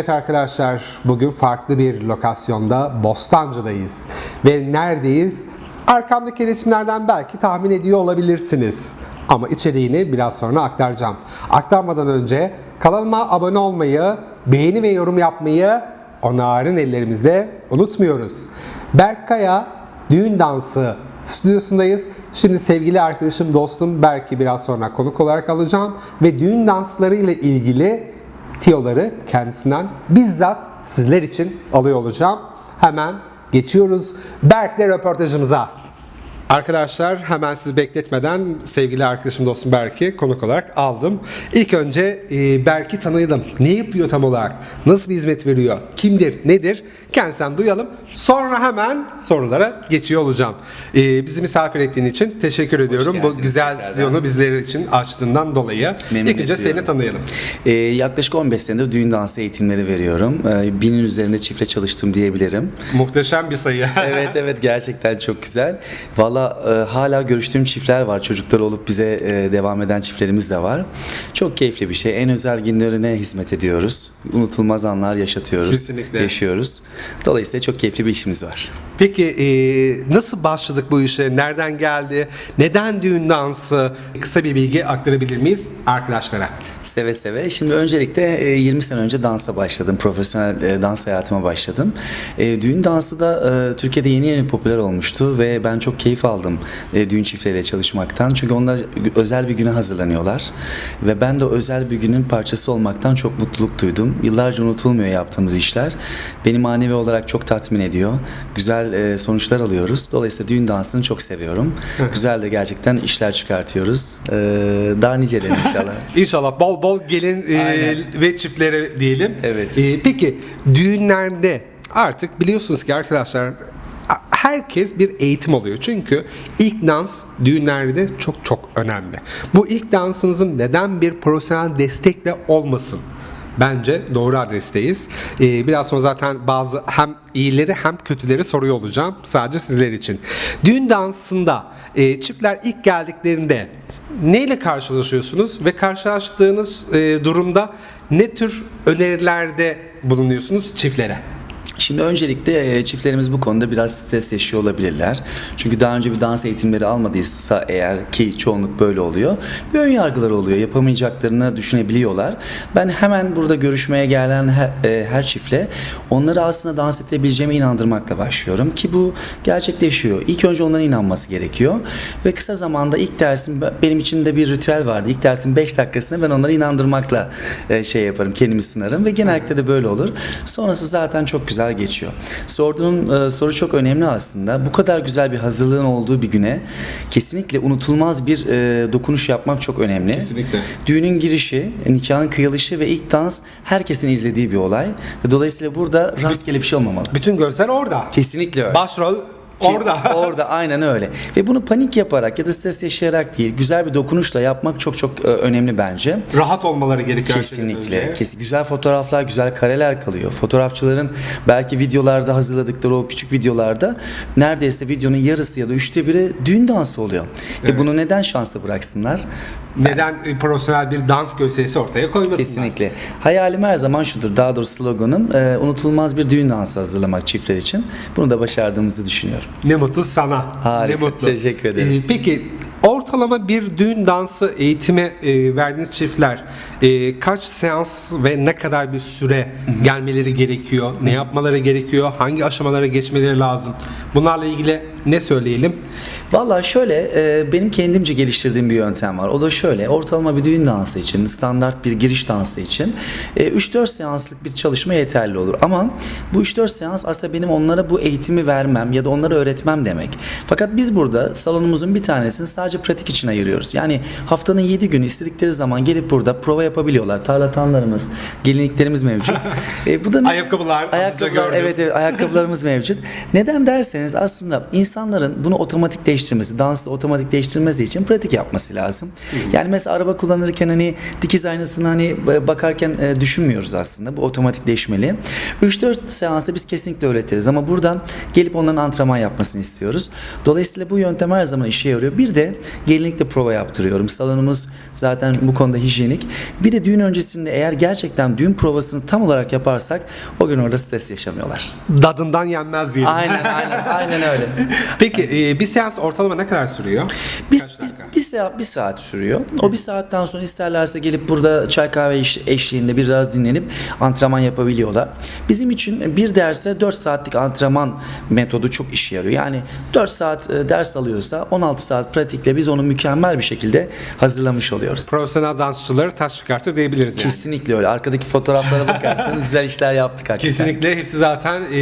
Evet arkadaşlar, bugün farklı bir lokasyonda Bostancı'dayız. Ve neredeyiz? Arkamdaki resimlerden belki tahmin ediyor olabilirsiniz. Ama içeriğini biraz sonra aktaracağım. Aktarmadan önce kanalıma abone olmayı, beğeni ve yorum yapmayı o narin ellerimizde unutmuyoruz. Berkkaya Düğün Dansı stüdyosundayız. Şimdi sevgili arkadaşım, dostum Berk'i biraz sonra konuk olarak alacağım. Ve düğün dansları ile ilgili tiyoları kendisinden bizzat sizler için alıyor olacağım. Hemen geçiyoruz Berk'le röportajımıza. Arkadaşlar hemen sizi bekletmeden sevgili arkadaşım dostum Berk'i konuk olarak aldım. İlk önce e, Berk'i tanıyalım. Ne yapıyor tam olarak? Nasıl bir hizmet veriyor? Kimdir? Nedir? Kendisinden duyalım. Sonra hemen sorulara geçiyor olacağım. E, bizi misafir ettiğin için teşekkür ediyorum. Bu geldiniz güzel tekrardan. stüdyonu bizler için açtığından dolayı. Memnun İlk önce ediyorum. seni tanıyalım. Ee, yaklaşık 15 senedir düğün dansı eğitimleri veriyorum. Ee, binin üzerinde çiftle çalıştım diyebilirim. Muhteşem bir sayı. evet evet gerçekten çok güzel. Valla e, hala görüştüğüm çiftler var. Çocuklar olup bize e, devam eden çiftlerimiz de var. Çok keyifli bir şey. En özel günlerine hizmet ediyoruz. Unutulmaz anlar yaşatıyoruz. Kesinlikle. Yaşıyoruz. Dolayısıyla çok keyifli bir işimiz var. Peki e, nasıl başladık bu işe? Nereden geldi? Neden düğün dansı? Kısa bir bilgi aktarabilir miyiz arkadaşlara? Seve seve. Şimdi öncelikle e, 20 sene önce dansa başladım. Profesyonel e, dans hayatıma başladım. E, Düğün dansı da e, Türkiye'de yeni yeni popüler olmuştu ve ben çok keyif aldım e, düğün çiftleriyle çalışmaktan. Çünkü onlar özel bir güne hazırlanıyorlar ve ben de özel bir günün parçası olmaktan çok mutluluk duydum. Yıllarca unutulmuyor yaptığımız işler. Beni manevi olarak çok tatmin ediyor. Güzel e, sonuçlar alıyoruz. Dolayısıyla düğün dansını çok seviyorum. Güzel de gerçekten işler çıkartıyoruz. E, daha niceleri inşallah. İnşallah bol bol gelin e, ve çiftlere diyelim. Evet. E, peki düğünlerde artık biliyorsunuz ki arkadaşlar herkes bir eğitim alıyor. Çünkü ilk dans düğünlerde çok çok önemli. Bu ilk dansınızın neden bir profesyonel destekle olmasın? Bence doğru adresteyiz. Ee, biraz sonra zaten bazı hem iyileri hem kötüleri soruyor olacağım. Sadece sizler için. Düğün dansında e, çiftler ilk geldiklerinde neyle karşılaşıyorsunuz ve karşılaştığınız e, durumda ne tür önerilerde bulunuyorsunuz çiftlere? Şimdi öncelikle e, çiftlerimiz bu konuda biraz stres yaşıyor olabilirler. Çünkü daha önce bir dans eğitimleri almadıysa eğer ki çoğunluk böyle oluyor. Bir ön yargıları oluyor. Yapamayacaklarını düşünebiliyorlar. Ben hemen burada görüşmeye gelen her, e, her çiftle onları aslında dans edebileceğime inandırmakla başlıyorum. Ki bu gerçekleşiyor. İlk önce onların inanması gerekiyor. Ve kısa zamanda ilk dersim benim için de bir ritüel vardı. İlk dersin 5 dakikasını ben onları inandırmakla e, şey yaparım. Kendimi sınarım ve genellikle de böyle olur. Sonrası zaten çok güzel geçiyor. Sorduğun e, soru çok önemli aslında. Bu kadar güzel bir hazırlığın olduğu bir güne kesinlikle unutulmaz bir e, dokunuş yapmak çok önemli. Kesinlikle. Düğünün girişi, nikahın kıyılışı ve ilk dans herkesin izlediği bir olay. Ve dolayısıyla burada rastgele bir şey olmamalı. Bütün gözler orada. Kesinlikle öyle. Başrol orada. Orada aynen öyle. Ve bunu panik yaparak ya da stres yaşayarak değil, güzel bir dokunuşla yapmak çok çok e, önemli bence. Rahat olmaları gerekiyor. Kesinlikle. Kesin güzel fotoğraflar, güzel kareler kalıyor. Fotoğrafçıların belki videolarda hazırladıkları o küçük videolarda neredeyse videonun yarısı ya da üçte biri düğün dansı oluyor. Evet. E bunu neden şansla bıraksınlar? Neden e, profesyonel bir dans gösterisi ortaya koymasınlar? Kesinlikle. Hayalim her zaman şudur. Daha doğrusu sloganım e, unutulmaz bir düğün dansı hazırlamak çiftler için. Bunu da başardığımızı düşünüyorum. Ne mutlu sana. Harika, Ne mutlu. teşekkür ederim. Ee, peki ortalama bir düğün dansı eğitimi e, verdiğiniz çiftler e, kaç seans ve ne kadar bir süre gelmeleri gerekiyor? Ne yapmaları gerekiyor? Hangi aşamalara geçmeleri lazım? Bunlarla ilgili ne söyleyelim? Valla şöyle e, benim kendimce geliştirdiğim bir yöntem var. O da şöyle ortalama bir düğün dansı için standart bir giriş dansı için e, 3-4 seanslık bir çalışma yeterli olur. Ama bu 3-4 seans aslında benim onlara bu eğitimi vermem ya da onlara öğretmem demek. Fakat biz burada salonumuzun bir tanesini sadece pratik için ayırıyoruz. Yani haftanın 7 günü istedikleri zaman gelip burada prova yapabiliyorlar. Tarlatanlarımız, gelinliklerimiz mevcut. E, bu da ne- Ayakkabılar, Ayakkabılar evet evet ayakkabılarımız mevcut. Neden derseniz aslında insanların bunu otomatikleştirmesi, dansı otomatikleştirmesi için pratik yapması lazım. Yani mesela araba kullanırken hani dikiz aynasını hani bakarken e, düşünmüyoruz aslında. Bu otomatikleşmeli. 3-4 seansta biz kesinlikle öğretiriz ama buradan gelip onların antrenman yapmasını istiyoruz. Dolayısıyla bu yöntem her zaman işe yarıyor. Bir de gelinlikle prova yaptırıyorum. Salonumuz zaten bu konuda hijyenik. Bir de düğün öncesinde eğer gerçekten düğün provasını tam olarak yaparsak o gün orada stres yaşamıyorlar. Dadından yenmez diyelim. Aynen aynen aynen öyle. Peki e, bir seans ortalama ne kadar sürüyor? Biz, biz dakika? bir saat bir saat sürüyor. O bir saatten sonra isterlerse gelip burada çay kahve eş- eşliğinde biraz dinlenip antrenman yapabiliyorlar. Bizim için bir derse 4 saatlik antrenman metodu çok işe yarıyor. Yani 4 saat e, ders alıyorsa 16 saat pratikle biz onu mükemmel bir şekilde hazırlamış oluyoruz. Profesyonel dansçıları taş çıkartır diyebiliriz yani. Kesinlikle öyle. Arkadaki fotoğraflara bakarsanız güzel işler yaptık hakikaten. Kesinlikle hepsi zaten e,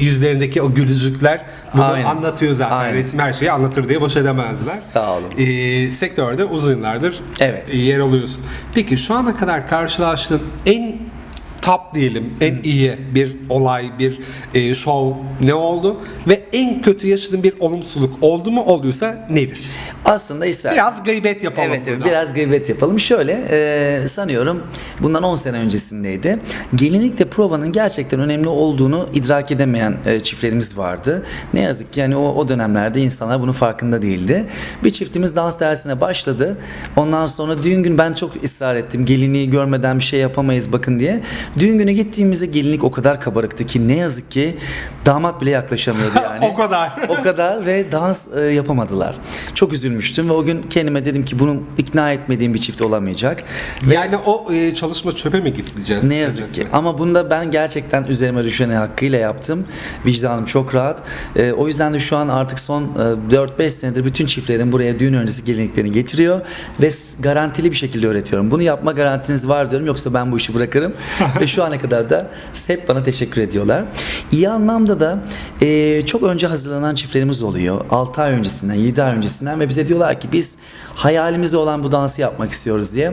yüzlerindeki o gülücükler bunu Aynen. anlatıyor zaten. Aynen. Resim her şeyi anlatır diye boş edemezler. Sağ olun. E, sektörde uzun yıllardır Evet. e, yer alıyorsun. Peki şu ana kadar karşılaştığın en top diyelim, en iyi bir olay, bir e, show ne oldu? Ve en kötü yaşadığın bir olumsuzluk oldu mu? Olduysa nedir? Aslında istersen. Biraz gıybet yapalım Evet, evet biraz gıybet yapalım. Şöyle e, sanıyorum bundan 10 sene öncesindeydi. Gelinlikle provanın gerçekten önemli olduğunu idrak edemeyen e, çiftlerimiz vardı. Ne yazık ki yani o, o dönemlerde insanlar bunun farkında değildi. Bir çiftimiz dans dersine başladı. Ondan sonra düğün gün ben çok ısrar ettim. Gelinliği görmeden bir şey yapamayız bakın diye. Düğün günü gittiğimizde gelinlik o kadar kabarıktı ki ne yazık ki damat bile yaklaşamıyordu yani. O kadar. O kadar ve dans e, yapamadılar. Çok üzülmüştüm ve o gün kendime dedim ki bunu ikna etmediğim bir çift olamayacak. Yani o e, çalışma çöpe mi gideceğiz? Ne yazık kısacası? ki. Ama bunda ben gerçekten üzerime düşeni hakkıyla yaptım. Vicdanım çok rahat. E, o yüzden de şu an artık son e, 4-5 senedir bütün çiftlerin buraya düğün öncesi gelinliklerini getiriyor ve garantili bir şekilde öğretiyorum. Bunu yapma garantiniz var diyorum yoksa ben bu işi bırakırım. ve şu ana kadar da hep bana teşekkür ediyorlar. İyi anlamda da e, çok önce hazırlanan çiftlerimiz oluyor. 6 ay öncesinden, 7 ay öncesinden ve bize diyorlar ki biz hayalimizde olan bu dansı yapmak istiyoruz diye.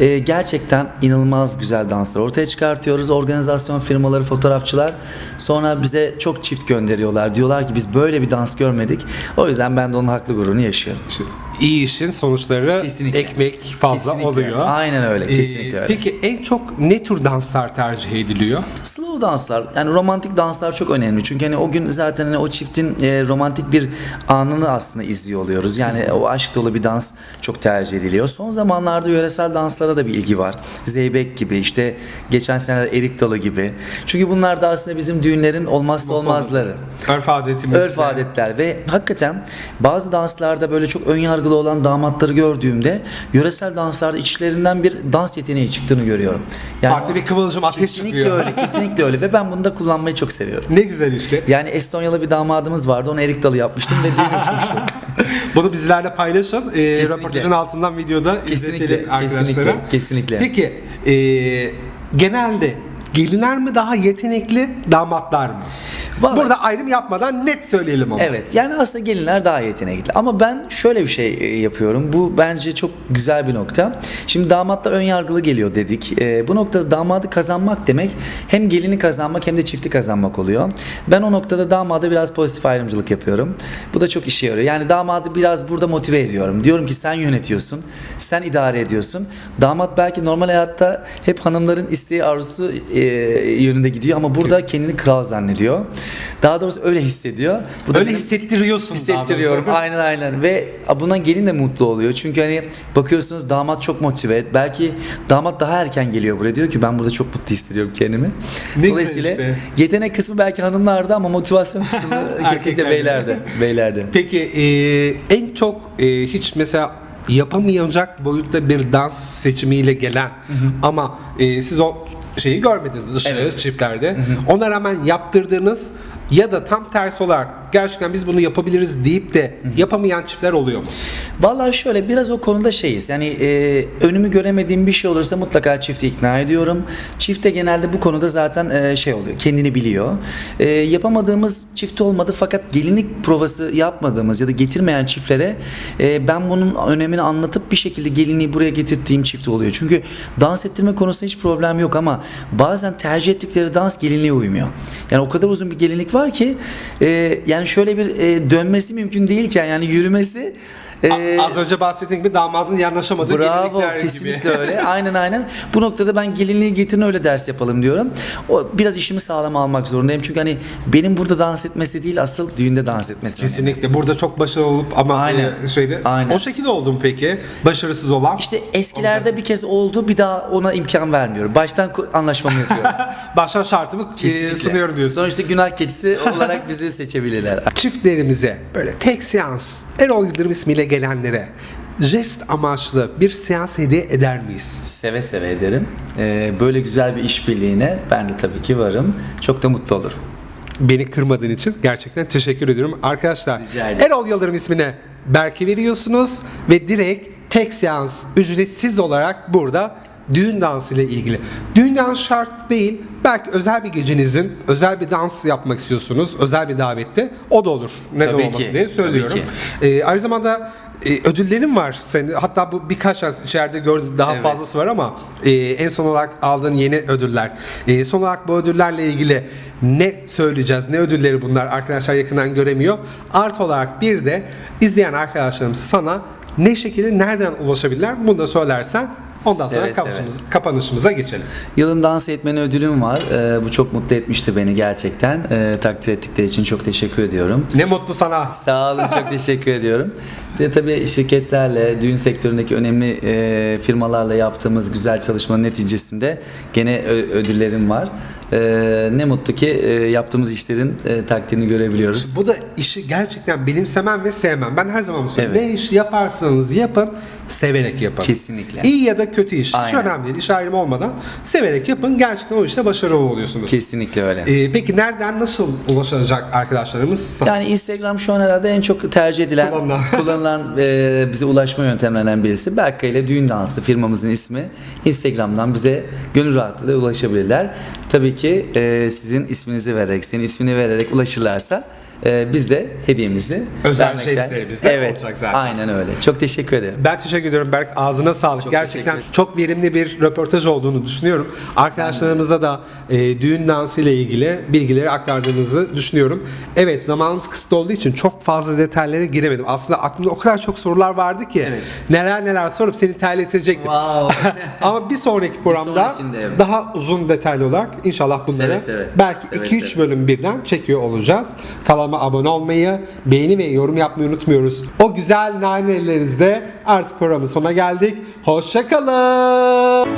E, gerçekten inanılmaz güzel danslar ortaya çıkartıyoruz. Organizasyon firmaları, fotoğrafçılar sonra bize çok çift gönderiyorlar. Diyorlar ki biz böyle bir dans görmedik. O yüzden ben de onun haklı gururunu yaşıyorum. İşte iyi işin sonuçları Kesinlikle. ekmek fazla Kesinlikle. oluyor. Aynen öyle, Ee, kesinlikle öyle. Peki en çok ne tür danslar tercih ediliyor? Slow danslar yani romantik danslar çok önemli. Çünkü hani o gün zaten hani o çiftin e, romantik bir anını aslında izliyor oluyoruz. Yani o aşk dolu bir dans çok tercih ediliyor. Son zamanlarda yöresel danslara da bir ilgi var. Zeybek gibi işte geçen seneler Erik Dalı gibi. Çünkü bunlar da aslında bizim düğünlerin olmazsa olmazları. Örf adetimiz. Örf adetler ve hakikaten bazı danslarda böyle çok ön yargılı olan damatları gördüğümde yöresel danslarda içlerinden bir dans yeteneği çıktığını görüyorum. Yani Farklı bir kıvılcım ateş Kesinlikle çıkıyor. öyle, kesinlikle öyle ve ben bunu da kullanmayı çok seviyorum. Ne güzel işte. Yani Estonyalı bir damadımız vardı, ona erik dalı yapmıştım ve düğün uçmuştu. Bunu bizlerle paylaşın. Ee, Kesinlikle. röportajın altından videoda Kesinlikle, izletelim arkadaşlara. kesinlikle, kesinlikle. Peki e, genelde gelinler mi daha yetenekli damatlar mı? Vallahi- Burada ayrım yapmadan net söyleyelim ama. Evet yani aslında gelinler daha yetenekli ama ben şöyle bir şey e, yapıyorum bu bence çok güzel bir nokta. Şimdi damatlar ön yargılı geliyor dedik. E, bu noktada damadı kazanmak demek hem gelini kazanmak hem de çifti kazanmak oluyor. Ben o noktada damada biraz pozitif ayrımcılık yapıyorum. Bu da çok işe yarıyor. Yani damadı biraz burada motive ediyorum. Diyorum ki sen yönetiyorsun, sen idare ediyorsun. Damat belki normal hayatta hep hanımların isteği arzusu e, yönünde gidiyor ama burada kendini kral zannediyor. Daha doğrusu öyle hissediyor. Bu da Öyle hissettiriyorsun. daha hissettiriyorum. doğrusu. Aynen aynen ve buna gelin de mutlu oluyor. Çünkü hani bakıyorsunuz damat çok motive. Belki damat daha erken geliyor buraya. Diyor ki ben burada çok mutlu hissediyorum kendimi. Ne Dolayısıyla işte. yetenek kısmı belki hanımlarda ama motivasyon kısmı kesinlikle beylerde. Beylerde. Peki e, en çok e, hiç mesela yapamayacak boyutta bir dans seçimiyle gelen ama e, siz o şeyi görmediniz ışığı Evet. çiftlerde. Ona rağmen yaptırdığınız ya da tam tersi olarak gerçekten biz bunu yapabiliriz deyip de yapamayan çiftler oluyor mu? Vallahi şöyle biraz o konuda şeyiz. Yani e, önümü göremediğim bir şey olursa mutlaka çifti ikna ediyorum. Çifte genelde bu konuda zaten e, şey oluyor. Kendini biliyor. E, yapamadığımız çift olmadı fakat gelinlik provası yapmadığımız ya da getirmeyen çiftlere e, ben bunun önemini anlatıp bir şekilde gelinliği buraya getirdiğim çift oluyor. Çünkü dans ettirme konusunda hiç problem yok ama bazen tercih ettikleri dans gelinliğe uymuyor. Yani o kadar uzun bir gelinlik var ki e, yani yani şöyle bir e, dönmesi mümkün değilken yani yürümesi e, Az önce bahsettiğim gibi damadın yanlışamadığı Bravo gelinlikler gibi. kesinlikle öyle. Aynen aynen. Bu noktada ben gelinliği getirin öyle ders yapalım diyorum. O biraz işimi sağlam almak zorundayım. Çünkü hani benim burada dans etmesi değil asıl düğünde dans etmesi. Kesinlikle. Burada çok başarılı olup ama Aynen. e, şeyde Aynen. o şekilde oldum peki. Başarısız olan. İşte eskilerde bir kez oldu bir daha ona imkan vermiyorum. Baştan ko- anlaşmamı yapıyorum. Baştan şartımı e, Kesinlikle. sunuyorum diyorsun. Sonuçta günah keçisi olarak bizi seçebilirler. Çiftlerimize böyle tek seans Erol Yıldırım ismiyle gelenlere jest amaçlı bir seans hediye eder miyiz? Seve seve ederim. Ee, böyle güzel bir işbirliğine ben de tabii ki varım. Çok da mutlu olurum. Beni kırmadığın için gerçekten teşekkür ediyorum. Arkadaşlar. Erol Yıldırım ismine Berk'i veriyorsunuz ve direkt tek seans ücretsiz olarak burada düğün dansı ile ilgili. Düğün dansı şart değil. Belki özel bir gecenizin özel bir dans yapmak istiyorsunuz. Özel bir davette. O da olur. Neden Tabii olmasın ki, diye söylüyorum. Ee, aynı zamanda e, ödüllerim var. Senin, hatta bu birkaç tane içeride gördüm. Daha Evet. fazlası var ama e, en son olarak aldığın yeni ödüller. E, son olarak bu ödüllerle ilgili ne söyleyeceğiz? Ne ödülleri bunlar? Arkadaşlar yakından göremiyor. Art olarak bir de izleyen arkadaşlarımız sana ne şekilde nereden ulaşabilirler? Bunu da söylersen ondan sonra seve. kapanışımız- kapanışımıza geçelim. Yılın dans etmeni ödülüm var. Ee, bu çok mutlu etmişti beni gerçekten. Ee, takdir ettikleri için çok teşekkür ediyorum. Ne mutlu sana. Sağ olun çok teşekkür ediyorum. Bir de tabii şirketlerle, düğün sektöründeki önemli e, firmalarla yaptığımız güzel çalışmanın neticesinde gene ödüllerim var. E, ne mutlu ki e, yaptığımız işlerin e, takdirini görebiliyoruz. Bu da işi gerçekten benimsemem ve sevmem. Ben her zaman söylüyorum. Evet. Ne iş yaparsanız yapın, severek yapın. Kesinlikle. İyi ya da kötü iş. Hiç Aynen. önemli değil. İş ayrımı olmadan severek yapın. Gerçekten o işte başarılı oluyorsunuz. Kesinlikle öyle. Ee, peki nereden nasıl ulaşacak arkadaşlarımız? Yani Instagram şu an herhalde en çok tercih edilen, Kullanılan. kullanılan e, bize ulaşma yöntemlerinden birisi. Berkay ile Düğün Dansı firmamızın ismi. Instagram'dan bize gönül rahatlığıyla ulaşabilirler. Tabii ki e, sizin isminizi vererek, senin ismini vererek ulaşırlarsa e, biz de hediyemizi Özel vermekten- jestlerimiz de evet, olacak zaten. Aynen öyle. Çok teşekkür ederim. Ben teşekkür ediyorum Berk. Ağzına sağlık. Çok Gerçekten çok verimli bir röportaj olduğunu düşünüyorum. Arkadaşlarımıza da e, düğün dansı ile ilgili bilgileri aktardığınızı düşünüyorum. Evet zamanımız kısıtlı olduğu için çok fazla detaylara giremedim. Aslında aklımda o kadar çok sorular vardı ki Evet. neler neler sorup seni terletecektim. Wow. Ama bir sonraki programda sonrakinde, evet. daha uzun detaylı olarak inşallah bunları Seve seve. belki Seve 2-3 seve. bölüm birden çekiyor olacağız. Kanalıma abone olmayı, beğeni ve yorum yapmayı unutmuyoruz. O güzel nane ellerinizde artık programın sonuna geldik. Hoşçakalın.